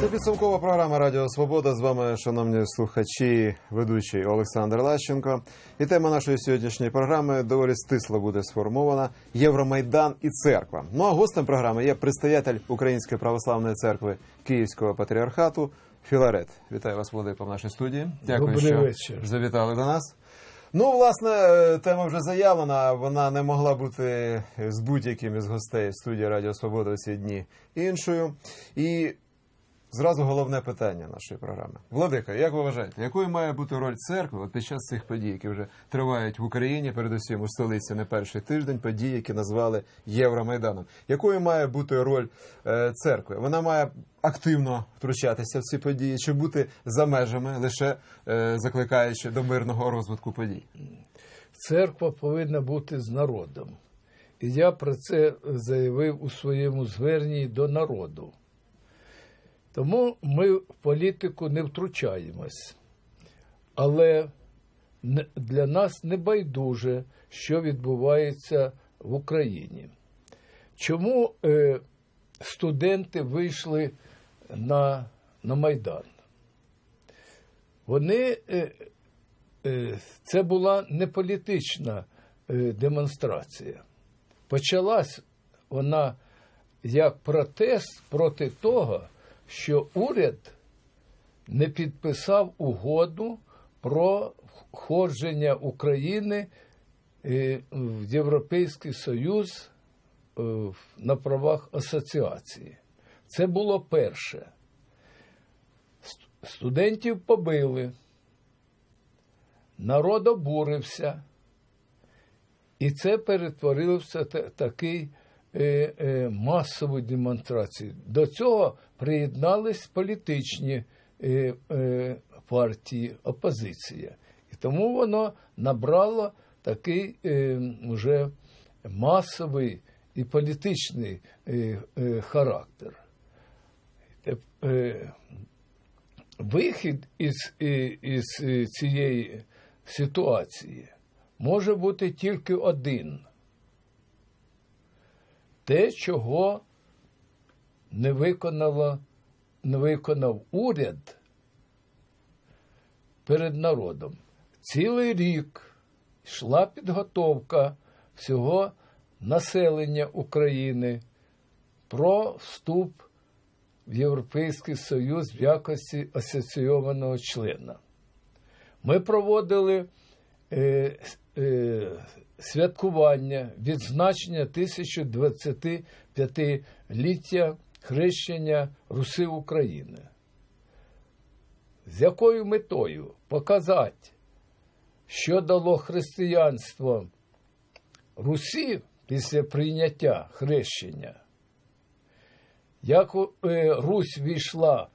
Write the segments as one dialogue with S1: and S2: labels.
S1: Це підсумкова програма Радіо Свобода. З вами, шановні слухачі, ведучий Олександр Лащенко. І тема нашої сьогоднішньої програми доволі стисло буде сформована: Євромайдан і церква. Ну а гостем програми є предстоятель Української православної церкви Київського патріархату Філарет. Вітаю вас, Владико, в нашій студії. Дякую,
S2: Добрий
S1: що
S2: вечір.
S1: завітали до нас. Ну, власне, е, тема вже заявлена. Вона не могла бути з будь-яким із гостей студії Радіо Свобода у ці дні іншою. І зразу головне питання нашої програми. Владика, як ви вважаєте, якою має бути роль церкви під час цих подій, які вже тривають в Україні, передусім у столиці не перший тиждень, події, які назвали Євромайданом? Якою має бути роль е, церкви? Вона має активно втручатися в ці події, чи бути за межами, лише е, закликаючи до мирного розвитку подій?
S2: Церква повинна бути з народом. І я про це заявив у своєму зверненні до народу. Тому ми в політику не втручаємось. Але для нас не байдуже, що відбувається в Україні. Чому е, студенти вийшли на, на Майдан? Вони е, е, це була не політична демонстрація. Почалась вона як протест проти того, що уряд не підписав угоду про входження України е, в Європейський Союз е, на правах асоціації. Це було перше. Студентів побили, народ обурився, і це перетворилося в такий масову демонстрацію. До цього приєднались політичні е, е, партії, опозиція. І тому воно набрало такий е, вже масовий і політичний е, е, характер. Е, Вихід із, із е, цієї ситуації може бути тільки один. Те, чого не виконало, не виконав уряд перед народом. Цілий рік йшла підготовка всього населення України про вступ в Європейський Союз в якості асоційованого члена. Ми проводили е, святкування відзначення 1025-ліття хрещення Руси України. З якою метою показати, що дало християнство Русі після прийняття хрещення, як е, Русь війшла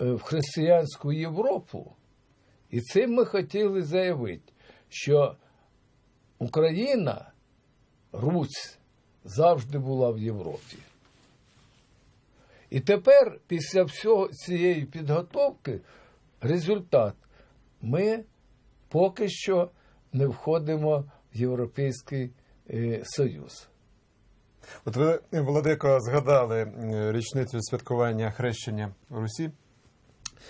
S2: е, в християнську Європу, і цим ми хотіли заявити, що Україна, Русь, завжди була в Європі. І тепер, після всього цієї підготовки, результат ми поки що не входимо в Європейський е, Союз.
S1: От ви, Володико, згадали е, річницю святкування хрещення Русі.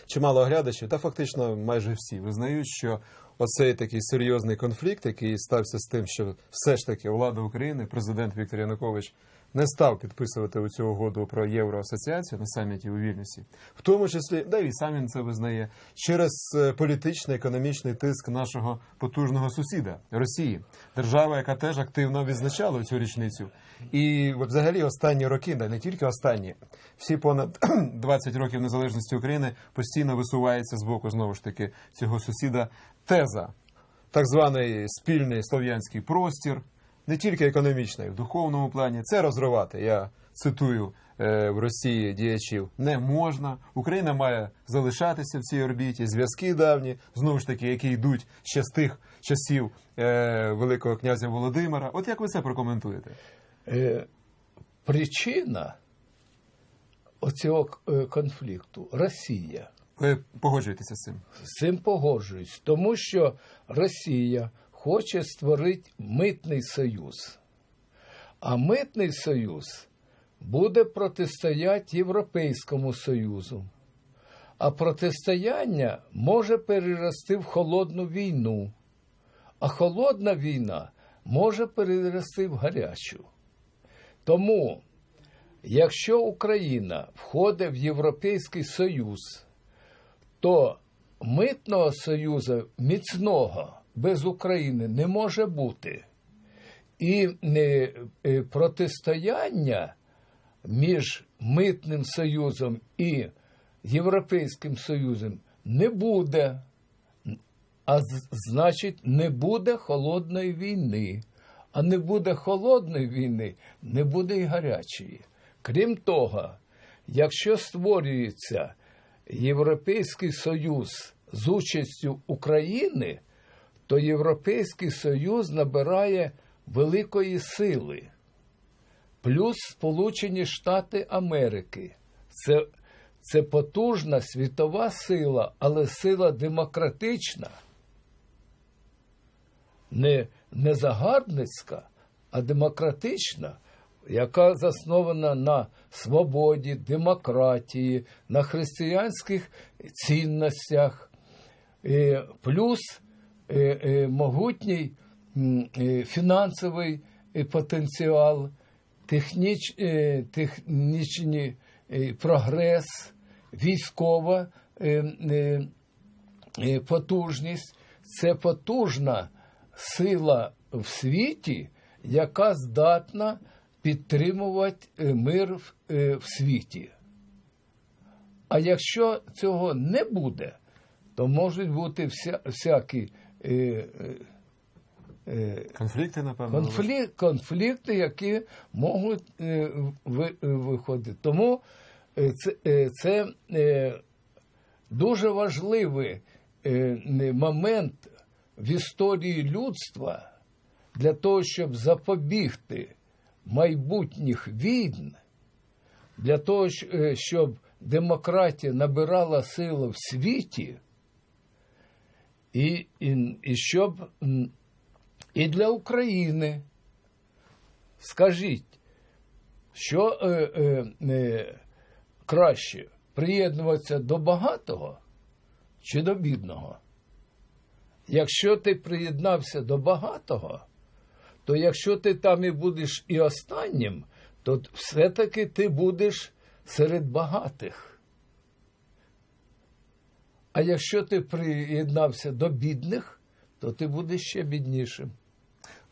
S1: Чимало оглядачів, та фактично майже всі визнають, що оцей такий серйозний конфлікт, який стався з тим, що все ж таки влада України, президент Віктор Янукович, не став підписувати цю угоду про євроасоціацію на саміті у Вільнюсі, в тому числі, да і сам він це визнає, через е, політичний економічний тиск нашого потужного сусіда Росії, держава, яка теж активно відзначала цю річницю. І взагалі останні роки, да не тільки останні, всі понад 20 років незалежності України постійно висувається з боку знову ж таки цього сусіда теза, так званий спільний слов'янський простір, не тільки економічний, в духовному плані. Це розривати. Я цитую е, в Росії діячів не можна. Україна має залишатися в цій орбіті. Зв'язки давні, знову ж таки, які йдуть ще з тих часів е, Великого князя Володимира. От як ви це прокоментуєте?
S2: Е, причина оцього конфлікту Росія.
S1: Ви погоджуєтеся з цим?
S2: З цим погоджуюсь, тому що Росія хоче створити митний союз. А митний союз буде протистояти Європейському Союзу. А протистояння може перерости в холодну війну, а холодна війна може перерости в гарячу. Тому, якщо Україна входить в Європейський Союз, то митного союзу міцного без України не може бути. І е, е, протистояння між митним союзом і Європейським Союзом не буде. А значить, не буде холодної війни. А не буде холодної війни, не буде і гарячої. Крім того, якщо створюється Європейський Союз з участю України, то Європейський Союз набирає великої сили. Плюс Сполучені Штати Америки. Це, це потужна світова сила, але сила демократична не, не загарбницька, а демократична, яка заснована на свободі, демократії, на християнських цінностях, плюс могутній е, фінансовий е, потенціал, техніч, е, технічний е, прогрес, військова е, е, е, потужність це потужна сила в світі, яка здатна підтримувати е, мир в, е, світі. А якщо цього не буде, то можуть бути вся, всякі е, е, е,
S1: Конфлікти, напевно.
S2: конфлікт, конфлікти, які можуть е, ви, е, виходити. Тому е, це, е, це е, дуже важливий е, момент в історії людства для того, щоб запобігти майбутніх війн, для того, е, щоб демократія набирала силу в світі, і, і, і щоб і для України. Скажіть, що е, е, е, краще приєднуватися до багатого чи до бідного? Якщо ти приєднався до багатого, то якщо ти там і будеш і останнім, то все-таки ти будеш серед багатих. А якщо ти приєднався до бідних, то ти будеш ще біднішим.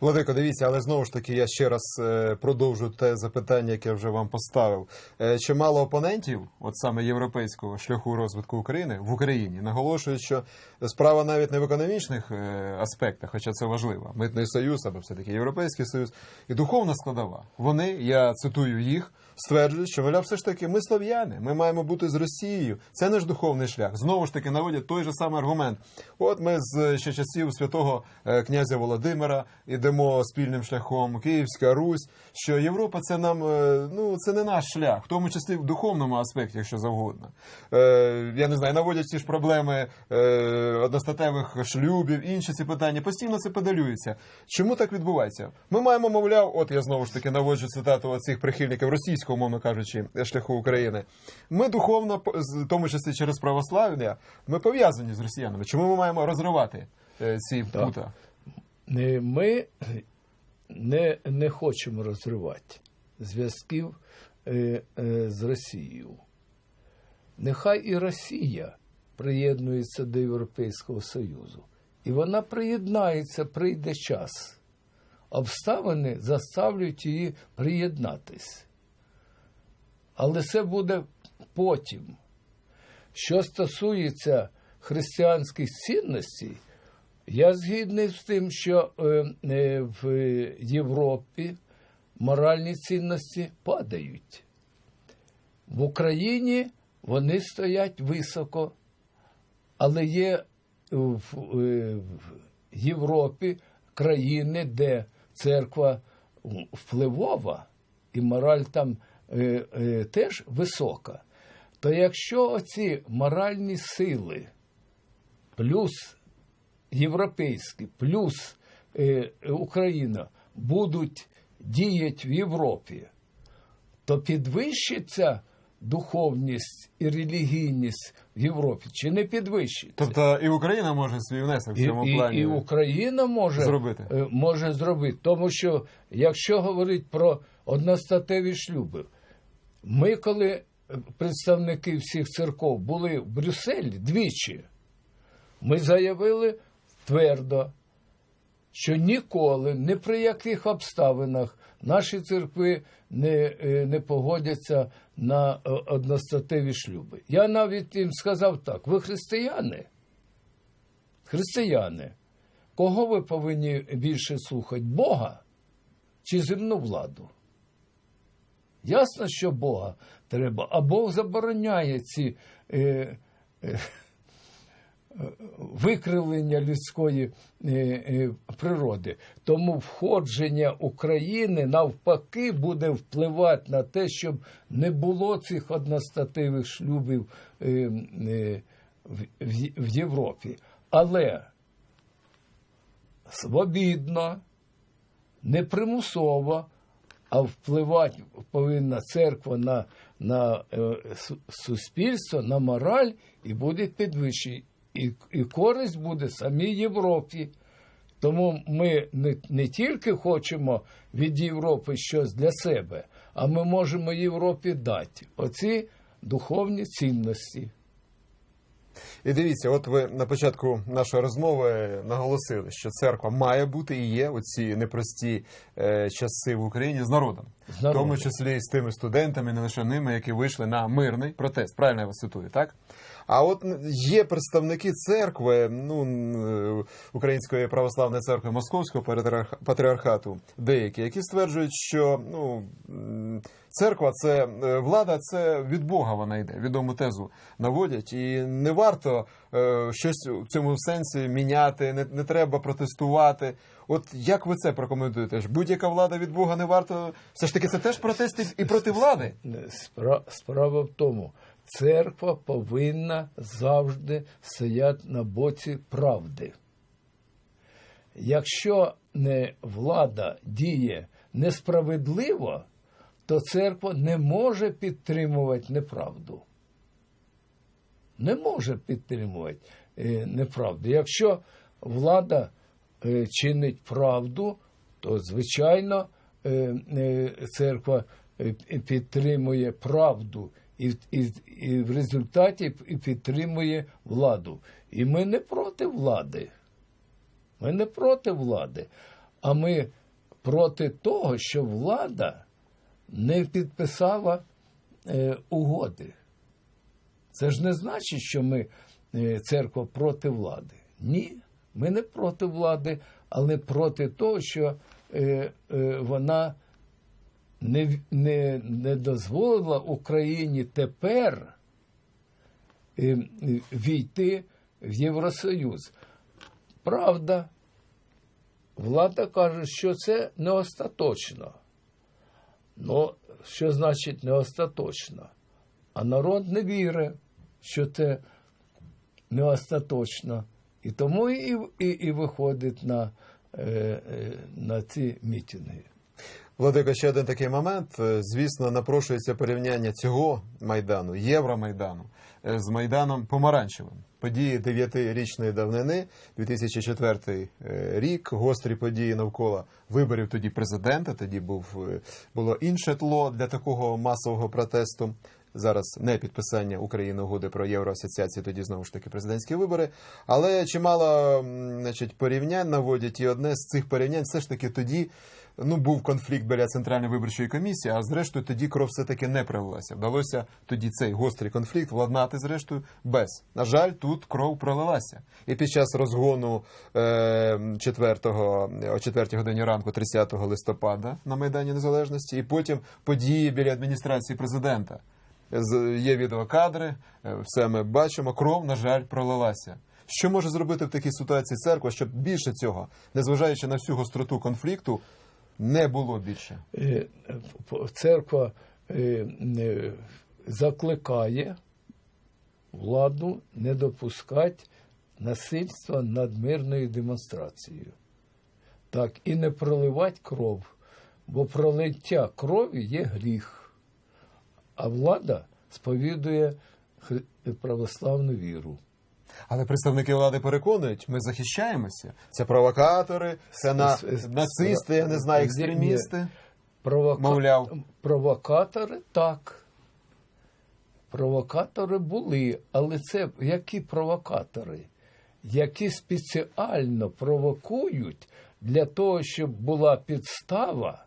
S1: Владико, дивіться, але знову ж таки я ще раз е, продовжу те запитання, яке вже вам поставив. Е, Чимало опонентів, от саме європейського шляху розвитку України в Україні, наголошують, що справа навіть не в економічних е, аспектах, хоча це важливо. Митний союз або все таки Європейський Союз і духовна складова. Вони, я цитую їх, стверджують, що мовляв, все ж таки ми слов'яни, ми маємо бути з Росією. Це наш духовний шлях. Знову ж таки наводять той же самий аргумент. От ми з ще часів святого е, князя Володимира ідемо спільним шляхом, Київська Русь. Що Європа це нам е, ну це не наш шлях, в тому числі в духовному аспекті, якщо завгодно. Е, я не знаю, наводять ці ж проблеми одностатевих шлюбів, інші ці питання. Постійно це подалюється. Чому так відбувається? Ми маємо, мовляв, от я знову ж таки наводжу цитату цих прихильників російського, мовно кажучи, шляху України. Ми духовно, в тому числі через православ'я, ми пов'язані з росіянами. Чому ми маємо розривати е, ці пута?
S2: Ми не, не хочемо розривати зв'язків е, е, з Росією. Нехай і Росія приєднується до Європейського Союзу. І вона приєднається, прийде час. Обставини заставлять її приєднатись. Але це буде потім. Що стосується християнських цінностей, я згідний з тим, що е, е, в Європі моральні цінності падають. В Україні вони стоять високо, але є в, е, Європі країни, де церква впливова і мораль там теж висока. То якщо оці моральні сили плюс європейські, плюс е, Україна будуть діяти в Європі, то підвищиться духовність і релігійність в Європі чи не підвищується?
S1: Тобто і Україна може свій внесок в цьому
S2: і,
S1: плані
S2: і Україна може
S1: зробити.
S2: е, може зробити. Тому що якщо говорити про одностатеві шлюби, ми, коли е, представники всіх церков були в Брюсселі двічі, ми заявили твердо, що ніколи, ні при яких обставинах наші церкви не, е, не погодяться на е, одностатеві шлюби. Я навіть їм сказав так: ви християни? Християни, кого ви повинні більше слухати? Бога чи земну владу? Ясно, що Бога треба, а Бог забороняє ці е, е, викривлення людської е, е, природи. Тому входження України навпаки буде впливати на те, щоб не було цих одностатевих шлюбів е, е, в, в, Європі. Але свобідно, не примусово, а впливати повинна церква на, на е, суспільство, на мораль, і буде підвищення. І, і користь буде самій Європі. Тому ми не, не тільки хочемо від Європи щось для себе, а ми можемо Європі дати оці духовні цінності.
S1: І дивіться, от ви на початку нашої розмови наголосили, що церква має бути і є у ці непрості е, часи в Україні з народом,
S2: З
S1: в тому числі і з тими студентами, не лише ними, які вийшли на мирний протест. Правильно я вас цитую, так? А от є представники церкви, ну е, Української православної церкви Московського патріарх- патріархату, деякі, які стверджують, що ну церква це е, влада, це від Бога вона йде. Відому тезу наводять, і не варто е, щось у цьому сенсі міняти, не, не треба протестувати. От як ви це прокоментуєте? Будь-яка влада від Бога не варто. Все ж таки, це теж протести і проти влади.
S2: Спра- Справа в тому, церква повинна завжди стояти на боці правди. Якщо не влада діє несправедливо, то церква не може підтримувати неправду. Не може підтримувати е, неправду. Якщо влада е, чинить правду, то звичайно е, церква підтримує правду і, і, і в результаті підтримує владу. І ми не проти влади. Ми не проти влади, а ми проти того, що влада не підписала е, угоди. Це ж не значить, що ми е, церква проти влади. Ні, ми не проти влади, але проти того, що е, вона не, не, не дозволила Україні тепер війти в Євросоюз. Правда, влада каже, що це не остаточно. Ну, що значить не остаточно? А народ не вірить, що це не остаточно. І тому і, і, і виходить на, е, е, на ці мітинги.
S1: Владико, ще один такий момент. Е, Звісно, напрошується порівняння цього майдану, Євромайдану, е, з майданом помаранчевим. Події дев'ятирічної давнини, 2004 е, рік, гострі події навколо виборів тоді президента. Тоді був було інше тло для такого масового протесту. Зараз не підписання України угоди про євроасоціацію, тоді знову ж таки президентські вибори. Але чимало значить, порівнянь наводять, і одне з цих порівнянь все ж таки тоді ну, був конфлікт біля центральної виборчої комісії, а зрештою тоді кров все таки не пролилася. Вдалося тоді цей гострий конфлікт владнати, зрештою, без. На жаль, тут кров пролилася. І під час розгону е, 4, о 4 годині ранку, 30 листопада на Майдані Незалежності, і потім події біля адміністрації президента. Є відеокадри, е, все ми бачимо. Кров, на жаль, пролилася. Що може зробити в такій ситуації церква, щоб більше цього, незважаючи на всю гостроту конфлікту, не було більше?
S2: Е, Церква е, е, закликає владу не допускати насильства над мирною демонстрацією. Так, і не проливати кров, бо пролиття крові є гріх. А влада сповідує православну віру.
S1: Але представники влади переконують, ми захищаємося. Це провокатори, це на... Нацисти, я не знаю, екстремісти.
S2: Провока...
S1: Мовляв.
S2: Провокатори так. Провокатори були, але це які провокатори? Які спеціально провокують для того, щоб була підстава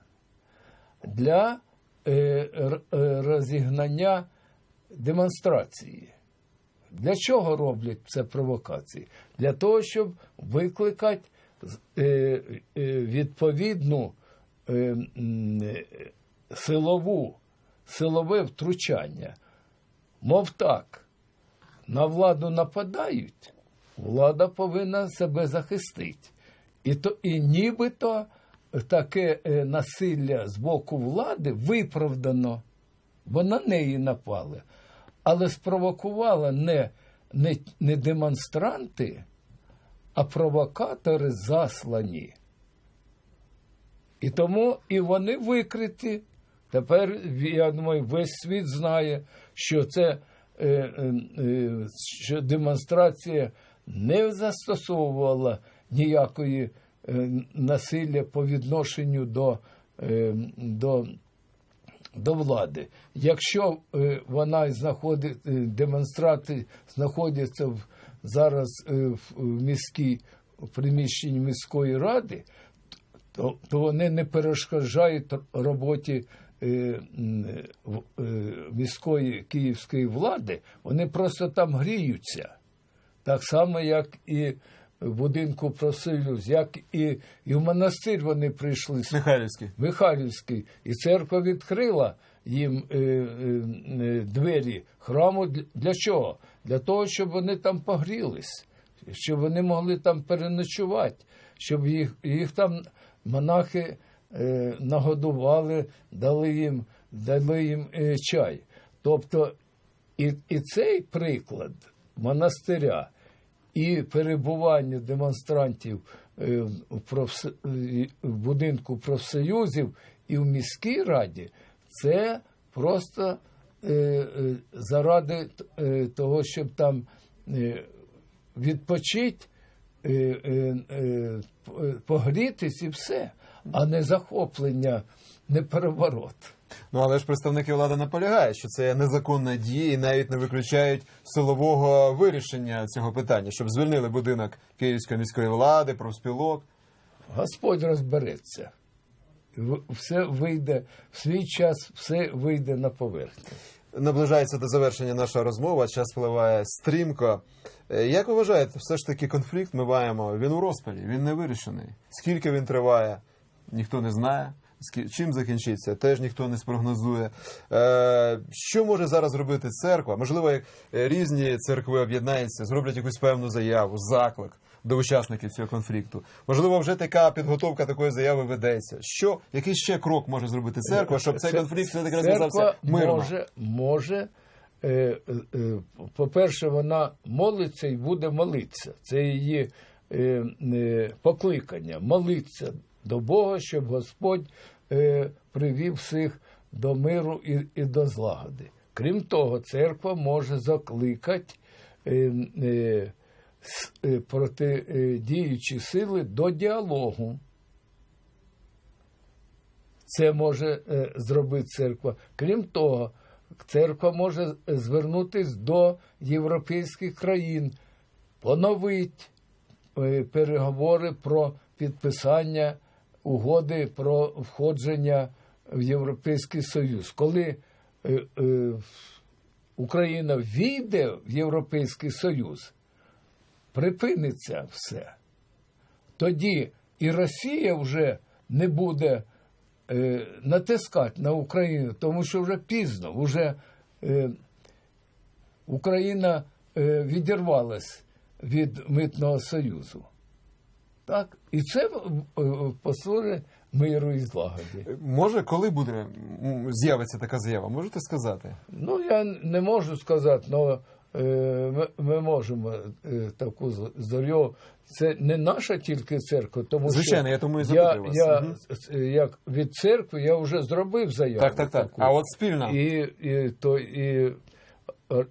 S2: для е, е, розігнання демонстрації. Для чого роблять це провокації? Для того, щоб викликати е, е, відповідну е, е, силову, силове втручання. Мов так, на владу нападають, влада повинна себе захистити. І, то, і нібито таке е, насилля з боку влади виправдано, бо на неї напали. Але спровокували не, не, не демонстранти, а провокатори заслані. І тому і вони викриті. Тепер, я думаю, весь світ знає, що це е, е, е, що демонстрація не застосовувала ніякої насилля по відношенню до, е, до, до влади. Якщо е, вона знаходить, е, демонстранти знаходяться в, зараз е, в, міській в приміщенні міської ради, то, то вони не перешкоджають роботі е, е, міської київської влади, вони просто там гріються. Так само, як і будинку профсоюз, як і, і в монастир вони прийшли
S1: Михайлівський.
S2: Михайлівський, і церква відкрила їм е, е, е, двері храму. Для- Для чого? Для того, щоб вони там погрілись, щоб вони могли там переночувати, щоб їх, їх там монахи е, нагодували, дали їм, дали їм е, чай. Тобто і, і цей приклад монастиря і перебування демонстрантів е, в, профс... е, будинку профсоюзів і в міській раді це просто е, заради того, щоб там відпочити, погрітись і все, а не захоплення, не переворот.
S1: Ну але ж представники влади наполягають, що це незаконна дія і навіть не виключають силового вирішення цього питання, щоб звільнили будинок Київської міської влади, профспілок.
S2: Господь розбереться. Все вийде в свій час, все вийде на поверхню.
S1: Наближається до завершення наша розмова. Час впливає стрімко. Е, Як ви вважаєте, все ж таки конфлікт ми маємо? Він у розпалі, він не вирішений. Скільки він триває, ніхто не знає. Чим закінчиться, теж ніхто не спрогнозує. Е, що може зараз зробити церква? Можливо, як е, різні церкви об'єднаються, зроблять якусь певну заяву, заклик до учасників цього конфлікту. Можливо, вже така підготовка такої заяви ведеться. Що, який ще крок може зробити церква, щоб цей конфлікт все таки розв'язався мирно?
S2: Може, може е, по-перше, вона молиться і буде молитися. Це її покликання молитися до Бога, щоб Господь е, привів всіх до миру і, до злагоди. Крім того, церква може закликати е, е, протидіючі сили до діалогу. Це може зробити церква. Крім того, церква може звернутися до європейських країн, поновити переговори про підписання угоди про входження в Європейський Союз. Коли е, е, Україна війде в Європейський Союз, припиниться все. Тоді і Росія вже не буде е, натискати на Україну, тому що вже пізно, вже е, Україна е, відірвалась від Митного Союзу. Так? І це е, послужить миру і злагоді.
S1: Може, коли буде з'явиться така заява? Можете сказати?
S2: Ну, я не можу сказати, але е, ми, ми можемо е, таку з- Це не наша тільки церква, тому
S1: Звичайно,
S2: що
S1: я тому і
S2: я,
S1: запитую вас.
S2: я е, як від церкви я вже зробив заяву.
S1: Так, так, так.
S2: таку.
S1: А от спільно.
S2: І, і, то, і е,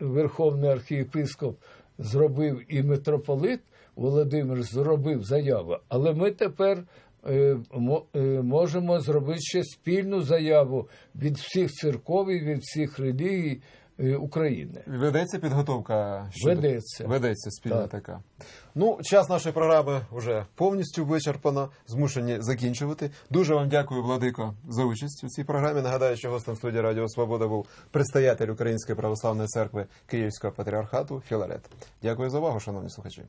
S2: Верховний архієпископ зробив і митрополит Володимир зробив заяву. Але ми тепер е, е, можемо зробити ще спільну заяву від всіх церков і від всіх релігій е, України.
S1: Ведеться підготовка щодо-
S2: Ведеться.
S1: Ведеться спільна
S2: Так.
S1: така. Ну, час нашої програми вже повністю вичерпано. Змушені закінчувати. Дуже вам дякую, Владико, за участь у цій програмі. Нагадаю, що гостем студії Радіо Свобода був предстоятель Української православної церкви Київського патріархату Філарет. Дякую за увагу, шановні слухачі.